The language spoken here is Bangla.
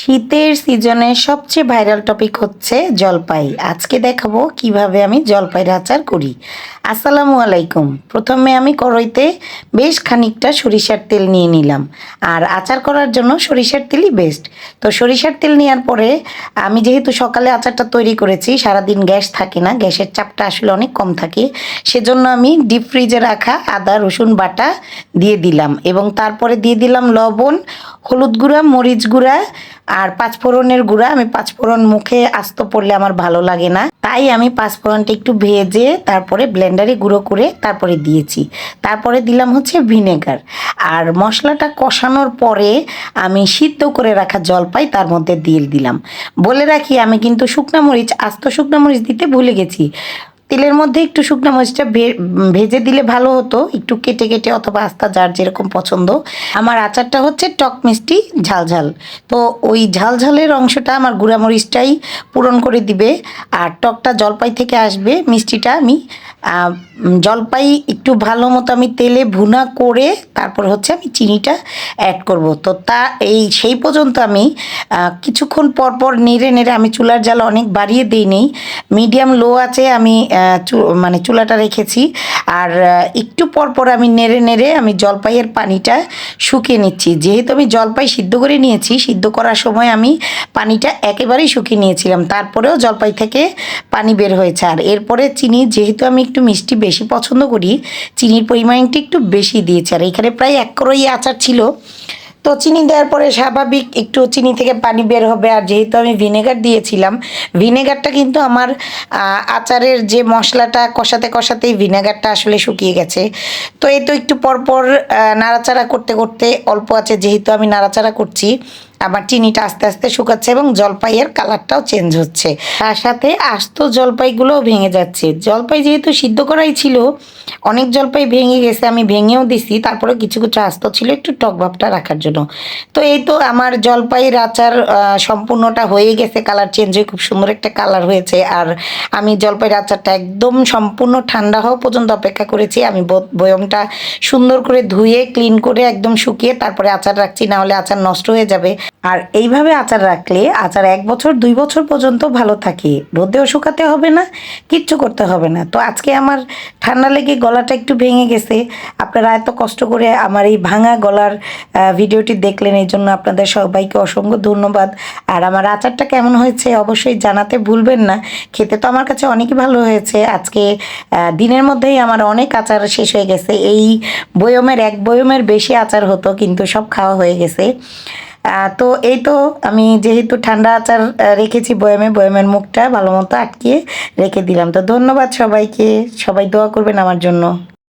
শীতের সিজনে সবচেয়ে ভাইরাল টপিক হচ্ছে জলপাই। আজকে দেখাবো কীভাবে আমি জলপাইয়ের আচার করি। আসসালামু আলাইকুম। প্রথমে আমি কড়াইতে বেশ খানিকটা সরিষার তেল নিয়ে নিলাম। আর আচার করার জন্য সরিষার তেলই বেস্ট তো সরিষার তেল নেওয়ার পরে আমি যেহেতু সকালে আচারটা তৈরি করেছি, সারাদিন গ্যাস থাকে না, গ্যাসের চাপটা আসলে অনেক কম থাকে, সেজন্য আমি ডিপ ফ্রিজে রাখা আদা, রসুন বাটা দিয়ে দিলাম। এবং তারপরে দিয়ে দিলাম লবণ হলুদ গুঁড়া, মরিচ গুঁড়া আর পাঁচফোড়নের গুঁড়া। আমি পাঁচফোড়ন মুখে আস্ত পড়লে আমার ভালো লাগে না। তাই আমি পাঁচফোড়নটা একটু ভেজে তারপরে ব্লেন্ডারে গুঁড়ো করে তারপরে দিয়েছি। তারপরে দিলাম হচ্ছে ভিনেগার। আর মশলাটা কষানোর পরে আমি সিদ্ধ করে রাখা জলপাই তার মধ্যে দিয়ে দিলাম। বলে রাখি, আমি কিন্তু শুকনা মরিচ, আস্ত শুকনা মরিচ দিতে ভুলে গেছি। তেলের মধ্যে একটু শুকনো মরিচটা ভেজে দিলে ভালো হতো। একটু কেটে কেটে অথবা আস্তা যার যেরকম পছন্দ। আমার আচারটা হচ্ছে টক মিষ্টি ঝালঝাল তো ওই ঝালঝালের অংশটা আমার মরিচটাই পূরণ করে দিবে। আর টকটা জলপাই থেকে আসবে মিষ্টিটা আমি জলপাই একটু ভালো মতো আমি তেলে ভুনা করে তারপর হচ্ছে আমি চিনিটা অ্যাড করব। তো তা, এই সেই পর্যন্ত আমি কিছুক্ষণ পর পর নেড়ে নেড়ে আমি চুলার জাল অনেক বাড়িয়ে দিই নেই মিডিয়াম লো আছে আমি মানে চুলাটা রেখেছি। আর একটু পর পর আমি নেড়ে নেড়ে আমি জলপাইয়ের পানিটা শুকিয়ে নিচ্ছি। যেহেতু আমি জলপাই সিদ্ধ করে নিয়েছি, সিদ্ধ করার সময় আমি পানিটা একেবারেই শুকিয়ে নিয়েছিলাম। তারপরেও জলপাই থেকে পানি বের হয়েছে। আর এরপরে চিনি, যেহেতু আমি একটু মিষ্টি বেশি পছন্দ করি, চিনির পরিমাণটি একটু বেশি দিয়েছি। আর এখানে প্রায় এক করোই আচার ছিল। তো চিনি দেওয়ার পরে স্বাভাবিক একটু চিনি থেকে পানি বের হবে। আর যেহেতু আমি ভিনেগার দিয়েছিলাম, ভিনেগারটা কিন্তু আমার আচারের যে মশলাটা কষাতে কষাতেই ভিনেগারটা আসলে শুকিয়ে গেছে। তো এই তো একটু পরপর নাড়াচাড়া করতে করতে অল্প আছে, যেহেতু আমি নাড়াচাড়া করছি। আমার চিনিটা আস্তে আস্তে শুকাচ্ছে এবং জলপাইয়ের কালারটাও চেঞ্জ হচ্ছে। তার সাথে আস্ত জলপাইগুলোও ভেঙে যাচ্ছে। জলপাই যেহেতু সিদ্ধ করাই ছিল, অনেক জলপাই ভেঙে গেছে, আমি ভেঙেও দিছি। তারপরে কিছু কিছু আস্ত ছিল, একটু টক ভাবটা রাখার জন্য। তো এই তো আমার জলপাইয়ের আচার সম্পূর্ণটা হয়ে গেছে, কালার চেঞ্জ হয়ে খুব সুন্দর একটা কালার হয়েছে। আর আমি জলপাইয়ের আচারটা একদম সম্পূর্ণ ঠান্ডা হওয়া পর্যন্ত অপেক্ষা করেছি। আমি বয়মটা সুন্দর করে ধুয়ে ক্লিন করে একদম শুকিয়ে তারপরে আচার রাখছি, না হলে আচার নষ্ট হয়ে যাবে। আর এইভাবে আচার রাখলে আচার এক বছর, দুই বছর পর্যন্ত ভালো থাকে। রোদেও শুকাতে হবে না, কিচ্ছু করতে হবে না। তো আজকে আমার ঠান্ডা লেগে গলাটা একটু ভেঙে গেছে। আপনারা এত কষ্ট করে আমার এই ভাঙা গলার ভিডিওটি দেখলেন, এই জন্য আপনাদের সবাইকে অসংখ্য ধন্যবাদ। আর আমার আচারটা কেমন হয়েছে অবশ্যই জানাতে ভুলবেন না। খেতে তো আমার কাছে অনেকই ভালো হয়েছে। আজকে দিনের মধ্যেই আমার অনেক আচার শেষ হয়ে গেছে। এই বয়মের, এক বয়মের বেশি আচার হতো, কিন্তু সব খাওয়া হয়ে গেছে। তো এই তো আমি যেহেতু ঠান্ডা আচার রেখেছি বয়ামে, বয়ামের মুখটা ভালো মতো আটকিয়ে রেখে দিলাম। তো ধন্যবাদ সবাইকে। সবাই দোয়া করবেন আমার জন্য।